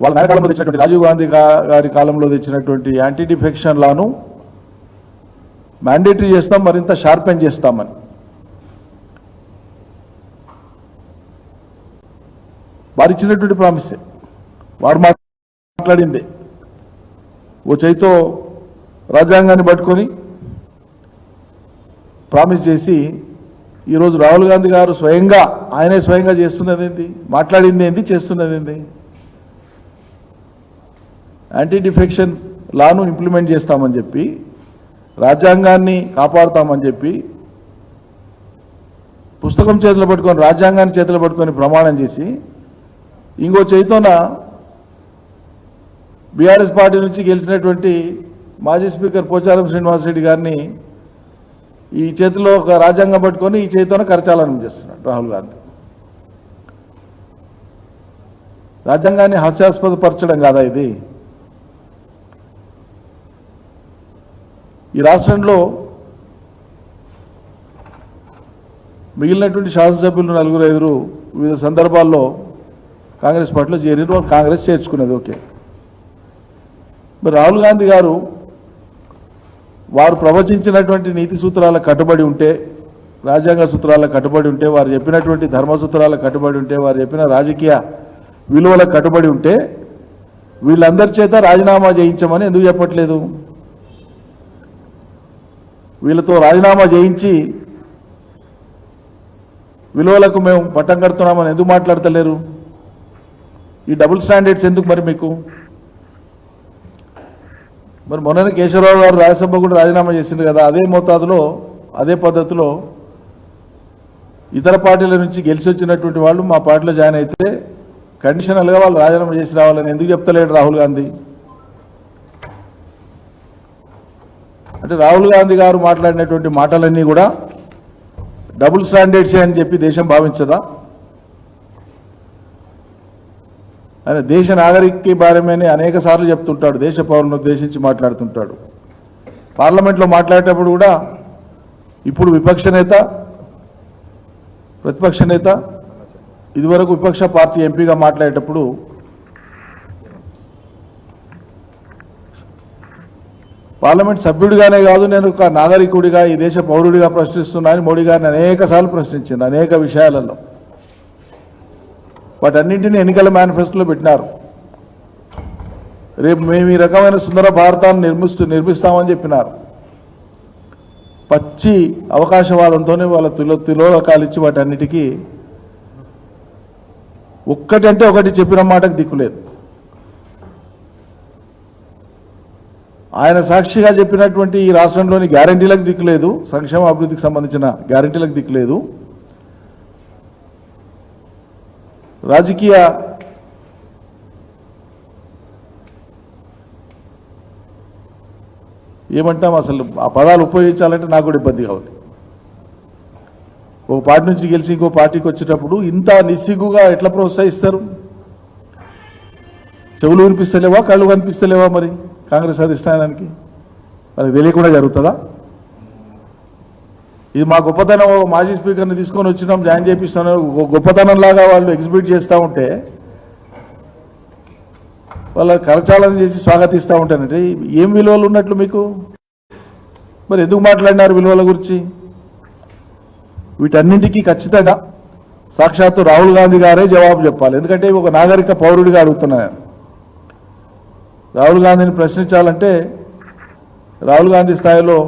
వాళ్ళ నాయకాలంలో తెచ్చినటువంటి రాజీవ్ గాంధీ గారి కాలంలో తెచ్చినటువంటి యాంటీ డిఫెక్షన్ లాను మ్యాండేటరీ చేస్తాం మరింత షార్పెన్ చేస్తామని. వారు ఇచ్చినటువంటి ప్రామిసే వారు మాట్లాడిందే. ఓ చేతితో రాజ్యాంగాన్ని పట్టుకొని ప్రామిస్ చేసి ఈరోజు రాహుల్ గాంధీ గారు స్వయంగా ఆయనే స్వయంగా చేస్తున్నది ఏంటి మాట్లాడింది ఏంటి చేస్తున్నది ఏంటి యాంటీ డిఫెక్షన్ లాను ఇంప్లిమెంట్ చేస్తామని చెప్పి రాజ్యాంగాన్ని కాపాడుతామని చెప్పి పుస్తకం చేతిలో పట్టుకొని రాజ్యాంగాన్ని చేతులు పట్టుకొని ప్రమాణం చేసి ఇంకో చేతితోన బీఆర్ఎస్ పార్టీ నుంచి గెలిచినటువంటి మాజీ స్పీకర్ పోచారం శ్రీనివాసరెడ్డి గారిని ఈ చేతిలో ఒక రాజ్యాంగం పట్టుకొని ఈ చేతితోనే కరచాలనం చేస్తున్నాడు రాహుల్ గాంధీ. రాజ్యాంగాన్ని హాస్యాస్పదపరచడం కాదా ఇది? ఈ రాష్ట్రంలో మిగిలినటువంటి శాసనసభ్యులు నలుగురు ఐదురు వివిధ సందర్భాల్లో కాంగ్రెస్ పార్టీలో చేరిన వాళ్ళు కాంగ్రెస్ చేర్చుకున్నది ఓకే. మరి రాహుల్ గాంధీ గారు వారు ప్రవచించినటువంటి నీతి సూత్రాల కట్టుబడి ఉంటే రాజ్యాంగ సూత్రాల కట్టుబడి ఉంటే వారు చెప్పినటువంటి ధర్మ సూత్రాల కట్టుబడి ఉంటే వారు చెప్పిన రాజకీయ విలువల కట్టుబడి ఉంటే వీళ్ళందరి చేత రాజీనామా చేయించమని ఎందుకు చెప్పట్లేదు? వీళ్ళతో రాజీనామా చేయించి విలువలకు మేము పట్టం కడుతున్నామని ఎందుకు మాట్లాడతలేరు? ఈ డబుల్ స్టాండర్డ్స్ ఎందుకు మరి మీకు? మరి మొన్న కేశవరావు గారు రాజ్యసభ కూడా రాజీనామా చేసింది కదా అదే మోతాదులో అదే పద్ధతిలో ఇతర పార్టీల నుంచి గెలిచి వచ్చినటువంటి వాళ్ళు మా పార్టీలో జాయిన్ అయితే కండిషనల్గా వాళ్ళు రాజీనామా చేసి రావాలని ఎందుకు చెప్తలేడు రాహుల్ గాంధీ? అంటే రాహుల్ గాంధీ గారు మాట్లాడినటువంటి మాటలన్నీ కూడా డబుల్ స్టాండర్డ్సే అని చెప్పి దేశం భావించదా? ఆయన దేశ నాగరిక బారమని అనేక సార్లు చెప్తుంటాడు దేశ పౌరులను ఉద్దేశించి మాట్లాడుతుంటాడు. పార్లమెంట్లో మాట్లాడేటప్పుడు కూడా ఇప్పుడు విపక్ష నేత ప్రతిపక్ష నేత ఇదివరకు విపక్ష పార్టీ ఎంపీగా మాట్లాడేటప్పుడు పార్లమెంట్ సభ్యుడిగానే కాదు నేను ఒక నాగరికుడిగా ఈ దేశ పౌరుడిగా ప్రశ్నిస్తున్నా అని మోడీ గారిని అనేక సార్లు ప్రశ్నించింది అనేక విషయాలలో. వాటన్నింటినీ ఎన్నికల మేనిఫెస్టోలో పెట్టినారు. రేపు మేము ఈ రకమైన సుందర భారతాన్ని నిర్మిస్తూ నిర్మిస్తామని చెప్పినారు. పచ్చి అవకాశవాదంతోనే వాళ్ళ తిలో తిలోకాలు ఇచ్చి వాటన్నిటికీ ఒక్కటంటే ఒకటి చెప్పిన మాటకు దిక్కులేదు ఆయన సాక్షిగా చెప్పినటువంటి ఈ రాష్ట్రంలోని గ్యారంటీలకు దిక్కులేదు సంక్షేమ అభివృద్ధికి సంబంధించిన గ్యారంటీలకు దిక్కులేదు రాజకీయ ఏమంటాం అసలు? ఆ పదాలు ఉపయోగించాలంటే నాకు కూడా ఇబ్బందిగా ఉంది ఒక పార్టీ నుంచి గెలిచి ఇంకో పార్టీకి వచ్చేటప్పుడు ఇంత నిస్సిగ్గుగా ఎట్లా ప్రోత్సహిస్తారు? చెవులు వినిపిస్తలేవా కళ్ళు కనిపిస్తలేవా మరి? కాంగ్రెస్ అధిష్టానానికి? వాళ్ళకి తెలియకుండా జరుగుతుందా? ఇది మా గొప్పతనం మాజీ స్పీకర్ని తీసుకొని వచ్చినాం జాయిన్ చేపిస్తాను గొ- గొప్పతనం లాగా వాళ్ళు ఎగ్జిబిట్ చేస్తూ ఉంటే వాళ్ళ కరచాలన చేసి స్వాగతిస్తూ ఉంటానంటే ఏం విలువలు ఉన్నట్లు మీకు? మరి ఎందుకు మాట్లాడినారు విలువల గురించి? వీటన్నింటికీ ఖచ్చితంగా సాక్షాత్తు రాహుల్ గాంధీ గారే జవాబు చెప్పాలి. ఎందుకంటే ఒక నాగరిక పౌరుడిగా అడుగుతున్నాను రాహుల్ గాంధీని ప్రశ్నించాలంటే రాహుల్ గాంధీ స్థాయిలో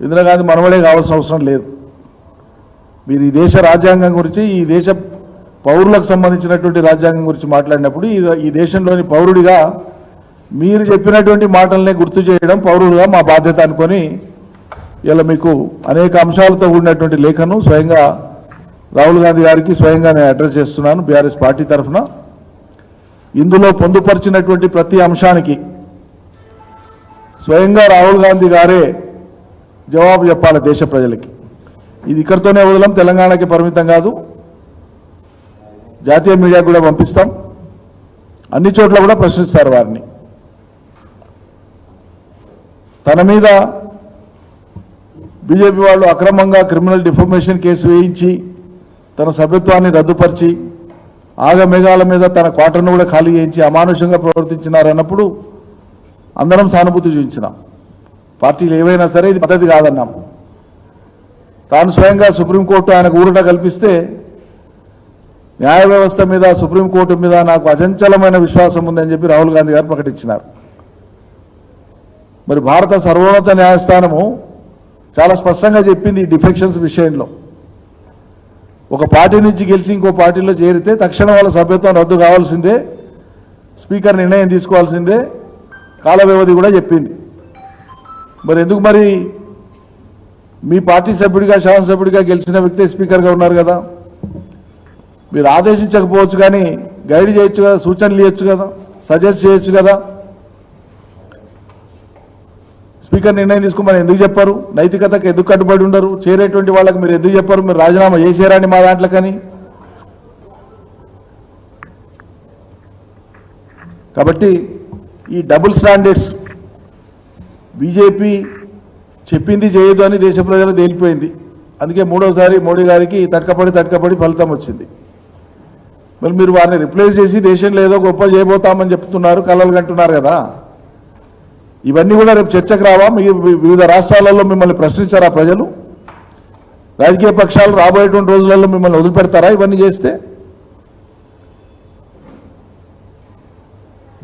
ఇందిరాగాంధీ మనవడే కావాల్సిన అవసరం లేదు. మీరు ఈ దేశ రాజ్యాంగం గురించి ఈ దేశ పౌరులకు సంబంధించినటువంటి రాజ్యాంగం గురించి మాట్లాడినప్పుడు ఈ ఈ దేశంలోని పౌరుడిగా మీరు చెప్పినటువంటి మాటలనే గుర్తు చేయడం పౌరులుగా మా బాధ్యత అనుకొని ఇలా మీకు అనేక అంశాలతో కూడినటువంటి లేఖను స్వయంగా రాహుల్ గాంధీ గారికి స్వయంగా నేను అడ్రస్ చేస్తున్నాను. బీఆర్ఎస్ పార్టీ తరఫున ఇందులో పొందుపరిచినటువంటి ప్రతి అంశానికి స్వయంగా రాహుల్ గాంధీ గారే జవాబు చెప్పాలి దేశ ప్రజలకి. ఇది ఇక్కడితోనే వదలం తెలంగాణకి పరిమితం కాదు. జాతీయ మీడియాకు కూడా పంపిస్తాం. అన్ని చోట్ల కూడా ప్రశ్నిస్తారు వారిని. తన మీద బీజేపీ వాళ్ళు అక్రమంగా క్రిమినల్ డిఫర్మేషన్ కేసు వేయించి తన సభ్యత్వాన్ని రద్దుపరిచి ఆగమేఘాల మీద తన క్వార్టర్ను కూడా ఖాళీ చేయించి అమానుషంగా ప్రవర్తించినారన్నప్పుడు అందరం సానుభూతి చూపించినాం. పార్టీలు ఏవైనా సరే ఇది పద్ధతి కాదన్నాం. తాను స్వయంగా సుప్రీంకోర్టు ఆయనకు ఊరట కల్పిస్తే న్యాయ వ్యవస్థ మీద సుప్రీంకోర్టు మీద నాకు అచంచలమైన విశ్వాసం ఉందని చెప్పి రాహుల్ గాంధీ గారు ప్రకటించినారు. మరి భారత సర్వోన్నత న్యాయస్థానము చాలా స్పష్టంగా చెప్పింది ఈ డిఫెక్షన్స్ విషయంలో. ఒక పార్టీ నుంచి గెలిచి ఇంకో పార్టీలో చేరితే తక్షణం వాళ్ళ సభ్యత్వం రద్దు కావాల్సిందే స్పీకర్ నిర్ణయం తీసుకోవాల్సిందే కాల వ్యవధి కూడా చెప్పింది. మరి ఎందుకు మరి మీ పార్టీ సభ్యుడిగా శాసనసభ్యుడిగా గెలిచిన వ్యక్తే స్పీకర్గా ఉన్నారు కదా? మీరు ఆదేశించకపోవచ్చు కానీ గైడ్ చేయొచ్చు కదా సూచనలు ఇవ్వచ్చు కదా సజెస్ట్ చేయొచ్చు కదా? స్పీకర్ నిర్ణయం తీసుకోమని ఎందుకు చెప్పారు? నైతికతకు ఎందుకు కట్టుబడి ఉండరు? చేరేటువంటి వాళ్ళకి మీరు ఎందుకు చెప్పారు? మీరు రాజీనామా చేసేరాని మా దాంట్లో కానీ కాబట్టి ఈ డబుల్ స్టాండర్డ్స్ బీజేపీ చెప్పింది చేయదు అని దేశ ప్రజలు తేలిపోయింది. అందుకే మూడోసారి మోడీ గారికి తటకపడి తటకపడి ఫలితం వచ్చింది. మరి మీరు వారిని రిప్లేస్ చేసి దేశంలో ఏదో గొప్ప చేయబోతామని చెప్తున్నారు కలలు కంటున్నారు కదా. ఇవన్నీ కూడా రేపు చర్చకు రావా? వివిధ రాష్ట్రాలలో మిమ్మల్ని ప్రశ్నించారా ప్రజలు? రాజకీయ పక్షాలు రాబోయేటువంటి రోజులలో మిమ్మల్ని వదిలిపెడతారా ఇవన్నీ చేస్తే?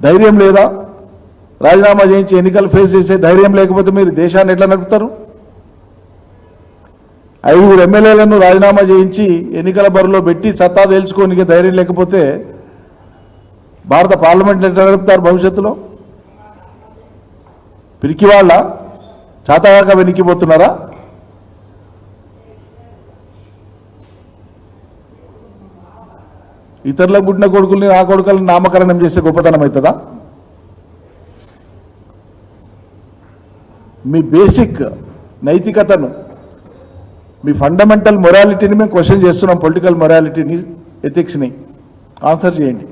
ధైర్యం లేదా? రాజీనామా చేయించి ఎన్నికలు ఫేస్ చేసే ధైర్యం లేకపోతే మీరు దేశాన్ని ఎట్లా నడుపుతారు? ఐదుగురు ఎమ్మెల్యేలను రాజీనామా చేయించి ఎన్నికల బరిలో పెట్టి సత్తా తేల్చుకోనికి ధైర్యం లేకపోతే భారత పార్లమెంట్ ఎట్లా నడుపుతారు భవిష్యత్తులో? పిరికి వాళ్ళ చాతగాక వెనికిపోతున్నారా ఇతరుల గుడ్డిన కొడుకుల్ని ఆ కొడుకులను నామకరణం చేసే గొప్పతనం అవుతుందా? మీ బేసిక్ నైతికతను మీ ఫండమెంటల్ మొరాలిటీని మేము క్వశ్చన్ చేస్తున్నాం పొలిటికల్ మొరాలిటీని ఎథిక్స్ని ఆన్సర్ చేయండి.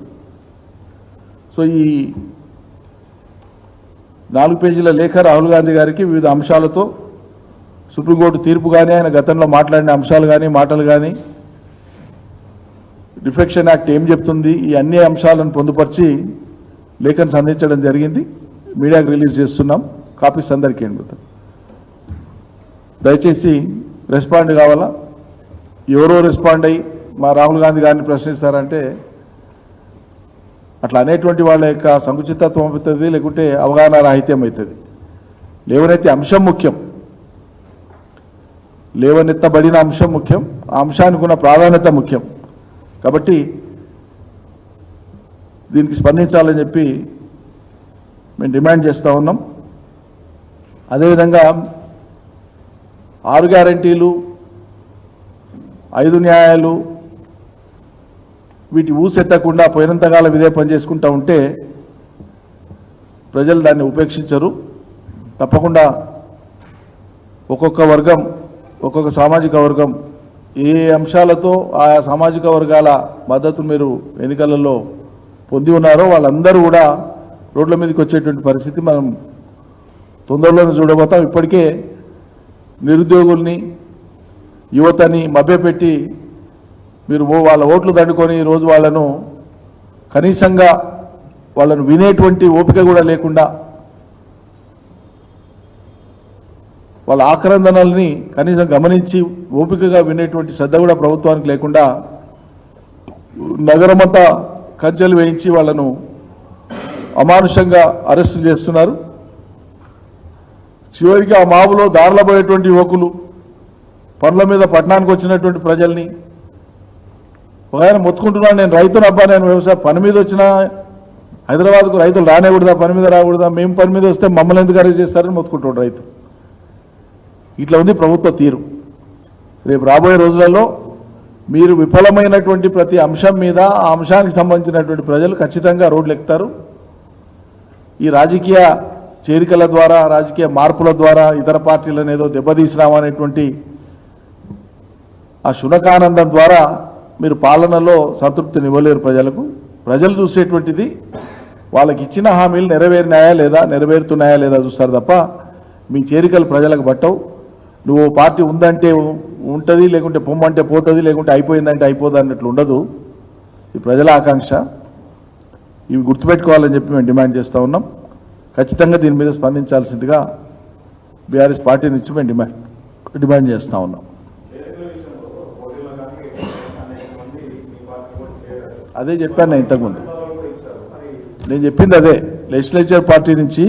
సో ఈ నాలుగు పేజీల లేఖ రాహుల్ గాంధీ గారికి వివిధ అంశాలతో సుప్రీంకోర్టు తీర్పు కానీ ఆయన గతంలో మాట్లాడిన అంశాలు కానీ మాటలు కానీ రిఫ్లెక్షన్ యాక్ట్ ఏం చెప్తుంది ఈ అన్ని అంశాలను పొందుపరిచి లేఖను సంధించడం జరిగింది. మీడియాకు రిలీజ్ చేస్తున్నాం. కాపీస్ అందరికీ అండి దయచేసి రెస్పాండ్ కావాలా? ఎవరో రెస్పాండ్ అయ్యి మా రాహుల్ గాంధీ గారిని ప్రశ్నిస్తారంటే అట్లా అనేటువంటి వాళ్ళ యొక్క సంకుచితత్వం అవుతుంది లేకుంటే అవగాహన రాహిత్యం అవుతుంది. లేవనైతే అంశం ముఖ్యం. లేవనెత్తబడిన అంశం ముఖ్యం ఆ అంశానికి ఉన్న ప్రాధాన్యత ముఖ్యం. కాబట్టి దీనికి స్పందించాలని చెప్పి మేము డిమాండ్ చేస్తూ ఉన్నాం. అదేవిధంగా ఆరు గ్యారంటీలు ఐదు న్యాయాలు వీటి ఊసెత్తకుండా పోయినంతకాలం ఇదే పని చేసుకుంటూ ఉంటే ప్రజలు దాన్ని ఉపేక్షించరు. తప్పకుండా ఒక్కొక్క వర్గం ఒక్కొక్క సామాజిక వర్గం ఏ అంశాలతో ఆయా సామాజిక వర్గాల మద్దతు మీరు ఎన్నికలలో పొంది ఉన్నారో వాళ్ళందరూ కూడా రోడ్ల మీదకి వచ్చేటువంటి పరిస్థితి మనం తొందరలోనే చూడబోతాం. ఇప్పటికే నిరుద్యోగుల్ని యువతని మభ్యపెట్టి మీరు ఓ- వాళ్ళ ఓట్లు దండుకొని ఈరోజు వాళ్ళను కనీసంగా వాళ్ళను వినేటువంటి ఓపిక కూడా లేకుండా వాళ్ళ ఆక్రందనల్ని కనీసం గమనించి ఓపికగా వినేటువంటి శ్రద్ధ కూడా ప్రభుత్వానికి లేకుండా నగరమంతా కంచెలు వేయించి వాళ్ళను అమానుషంగా అరెస్టులు చేస్తున్నారు. చివరికి ఆ మాబులో దారిలో పోయేటువంటి యువకులు పనుల మీద పట్టణానికి వచ్చినటువంటి ప్రజల్ని ఒక ఆయన మొత్తుకుంటున్నాను నేను రైతును అబ్బా నేను వ్యవసాయ పని మీద వచ్చిన హైదరాబాద్కు రైతులు రానేకూడదా పని మీద రాకూడదా మేము పని మీద వస్తే మమ్మల్ని ఎందుకు అరెస్ట్ చేస్తారని మొత్తుకుంటాడు రైతు. ఇట్లా ఉంది ప్రభుత్వ తీరు. రేపు రాబోయే రోజులలో మీరు విఫలమైనటువంటి ప్రతి అంశం మీద ఆ అంశానికి సంబంధించినటువంటి ప్రజలు ఖచ్చితంగా రోడ్లు ఎక్కుతారు. ఈ రాజకీయ చేరికల ద్వారా రాజకీయ మార్పుల ద్వారా ఇతర పార్టీలను ఏదో దెబ్బతీసినామనేటువంటి ఆ శునకానందం ద్వారా మీరు పాలనలో సంతృప్తిని ఇవ్వలేరు ప్రజలకు. ప్రజలు చూసేటువంటిది వాళ్ళకి ఇచ్చిన హామీలు నెరవేరినాయా లేదా నెరవేరుతున్నాయా లేదా చూస్తారు తప్ప మీ చేరికలు ప్రజలకు పట్టవు. నువ్వు పార్టీ ఉందంటే ఉంటుంది లేకుంటే పొమ్మంటే పోతుంది లేకుంటే అయిపోయిందంటే అయిపోదు అన్నట్లు ఉండదు. ఈ ప్రజల ఆకాంక్ష. ఇవి గుర్తుపెట్టుకోవాలని చెప్పి మేము డిమాండ్ చేస్తూ ఉన్నాం. ఖచ్చితంగా దీని మీద స్పందించాల్సిందిగా బీఆర్ఎస్ పార్టీ నుంచి మేము డిమాండ్ డిమాండ్ చేస్తూ ఉన్నాం. అదే చెప్పాను నేను ఇంతకుముందు. నేను చెప్పింది అదే. లెజిస్లేచర్ పార్టీ నుంచి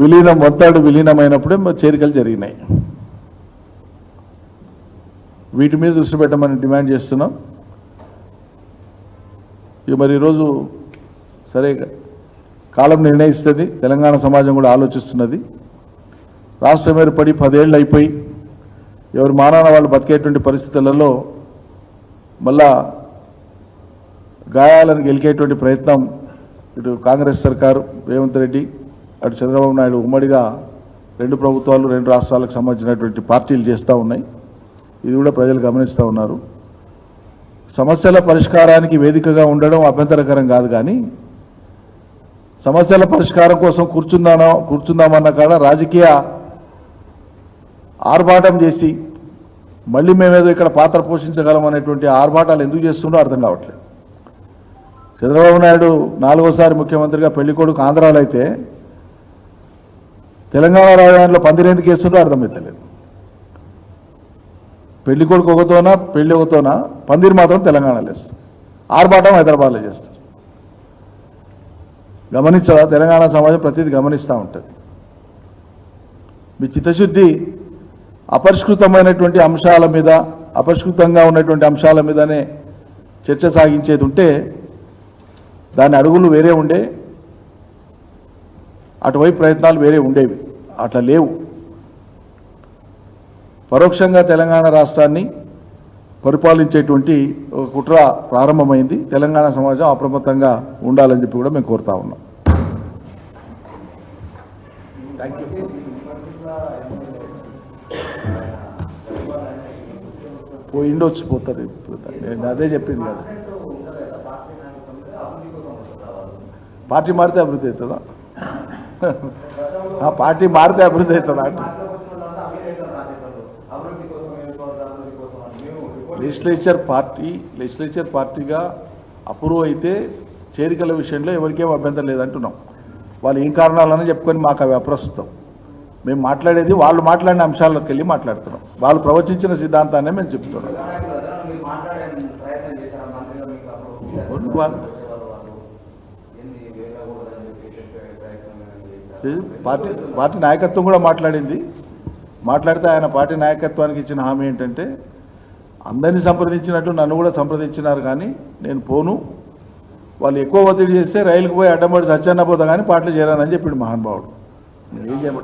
విలీనం వంతాడు విలీనమైనప్పుడే చేరికలు జరిగినాయి. వీటి మీద దృష్టి పెట్టమని డిమాండ్ చేస్తున్నాం. ఇక మరి ఈరోజు సరే కాలం నిర్ణయిస్తుంది. తెలంగాణ సమాజం కూడా ఆలోచిస్తున్నది. రాష్ట్రం ఏర్పడి పదేళ్ళు అయిపోయి ఎవరు మానాన వాళ్ళు బతికేటువంటి పరిస్థితులలో మళ్ళా గాయాలను గెలికేటువంటి ప్రయత్నం ఇటు కాంగ్రెస్ సర్కారు రేవంత్ రెడ్డి అటు చంద్రబాబు నాయుడు ఉమ్మడిగా రెండు ప్రభుత్వాలు రెండు రాష్ట్రాలకు సంబంధించినటువంటి పార్టీలు చేస్తూ ఉన్నాయి. ఇది కూడా ప్రజలు గమనిస్తూ ఉన్నారు. సమస్యల పరిష్కారానికి వేదికగా ఉండడం అభ్యంతరకరం కాదు కానీ సమస్యల పరిష్కారం కోసం కూర్చుందానో కూర్చుందామన్న కాడ రాజకీయ ఆర్భాటం చేసి మళ్ళీ మేమేదో ఇక్కడ పాత్ర పోషించగలం అనేటువంటి ఆర్భాటాలు ఎందుకు చేస్తుండో అర్థం కావట్లేదు. చంద్రబాబు నాయుడు నాలుగోసారి ముఖ్యమంత్రిగా పెళ్ళి కొడుకు ఆంధ్రాలో అయితే తెలంగాణ రాజధానిలో పందిరేందుకు వేస్తుండో అర్థమవుతలేదు పెళ్ళి కొడుకు ఒకతోనా పెళ్ళి ఒకతోనా పందిరి మాత్రం తెలంగాణలో వేస్తారు ఆర్భాటం హైదరాబాద్లో చేస్తారు. గమనించాలా తెలంగాణ సమాజం ప్రతిదీ గమనిస్తూ ఉంటుంది. మీ చిత్తశుద్ధి అపరిష్కృతమైనటువంటి అంశాల మీద అపరిష్కృతంగా ఉన్నటువంటి అంశాల మీదనే చర్చ సాగించేది ఉంటే దాని అడుగులు వేరే ఉండే అటువైపు ప్రయత్నాలు వేరే ఉండేవి. అట్లా లేవు. పరోక్షంగా తెలంగాణ రాష్ట్రాన్ని పరిపాలించేటువంటి ఒక కుట్ర ప్రారంభమైంది. తెలంగాణ సమాజం అప్రమత్తంగా ఉండాలని చెప్పి కూడా మేము కోరుతా ఉన్నాం. థ్యాంక్ యూ పోతారు ఇప్పుడు. నేను అదే చెప్పింది కదా. పార్టీ మారితే అభివృద్ధి అవుతుందా? ఆ పార్టీ మారితే అభివృద్ధి అవుతుందా అంటే? లెజిస్లేచర్ పార్టీ లెజిస్లేచర్ పార్టీగా అప్రూవ్ అయితే చేరికల విషయంలో ఎవరికేం అభ్యంతరం లేదంటున్నాం. వాళ్ళు ఏం కారణాలని చెప్పుకొని మాకు అవి అప్రస్తుతం. మేము మాట్లాడేది వాళ్ళు మాట్లాడిన అంశాలకు వెళ్ళి మాట్లాడుతున్నాం. వాళ్ళు ప్రవచించిన సిద్ధాంతాన్ని మేము చెప్తున్నాం? పార్టీ పార్టీ నాయకత్వం కూడా మాట్లాడింది. మాట్లాడితే ఆయన పార్టీ నాయకత్వానికి ఇచ్చిన హామీ ఏంటంటే అందరినీ సంప్రదించినట్టు నన్ను కూడా సంప్రదించినారు కానీ నేను పోను. వాళ్ళు ఎక్కువ ఒత్తిడి చేస్తే రైలుకు పోయి అడ్డంపడి సత్యన్న పోతా కానీ పాటలు చేరానని చెప్పిండు మహానుభావుడు. నేను ఏం చెప్ప